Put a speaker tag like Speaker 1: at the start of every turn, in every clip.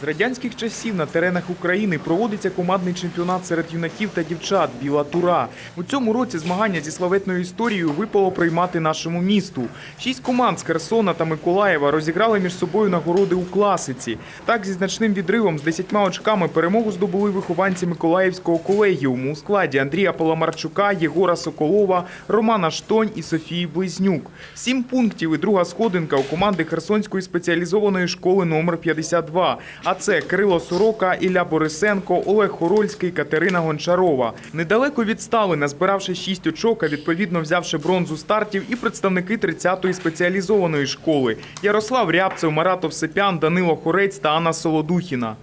Speaker 1: З радянських часів на теренах України проводиться командний чемпіонат серед юнаків та дівчат Біла Тура. У цьому році змагання зі славетною історією випало приймати нашому місту. Шість команд з Херсона та Миколаєва розіграли між собою нагороди у класиці. Так, зі значним відривом з 10 очками перемогу здобули вихованці Миколаївського колегіуму у складі Андрія Паламарчука, Єгора Соколова, Романа Штонь і Софії Близнюк. Сім пунктів і друга сходинка у команди Херсонської спеціалізованої школи номер 52. А це Кирило Сорока, Ілля Борисенко, Олег Хорольський, Катерина Гончарова. Недалеко відстали, назбиравши шість очок, а відповідно взявши бронзу стартів і представники 30-ї спеціалізованої школи Ярослав Рябцев, Маратов Овсепян, Данило Хорець та Анна Солодухіна.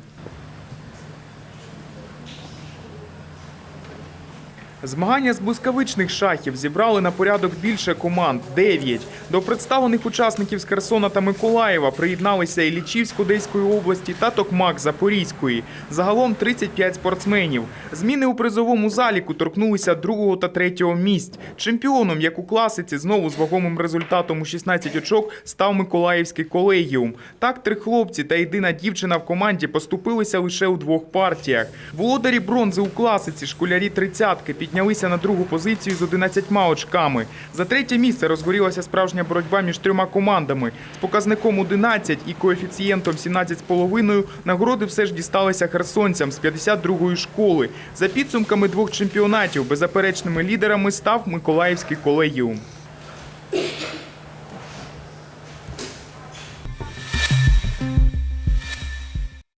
Speaker 1: Змагання з блискавичних шахів зібрали на порядок більше команд – 9. До представлених учасників з Херсона та Миколаєва приєдналися Іллічівськ Одеської області та Токмак Запорізької. Загалом 35 спортсменів. Зміни у призовому заліку торкнулися другого та третього місць. Чемпіоном, як у класиці, знову з вагомим результатом у 16 очок став Миколаївський колегіум. Так, три хлопці та єдина дівчина в команді поступилися лише у двох партіях. Володарі бронзи у класиці, школярі тридцятки, піднялися на другу позицію з 11 очками. За третє місце розгорілася справжня боротьба між трьома командами. З показником 11 і коефіцієнтом 17,5 нагороди все ж дісталися херсонцям з 52-ї школи. За підсумками двох чемпіонатів беззаперечними лідерами став Миколаївський колегіум.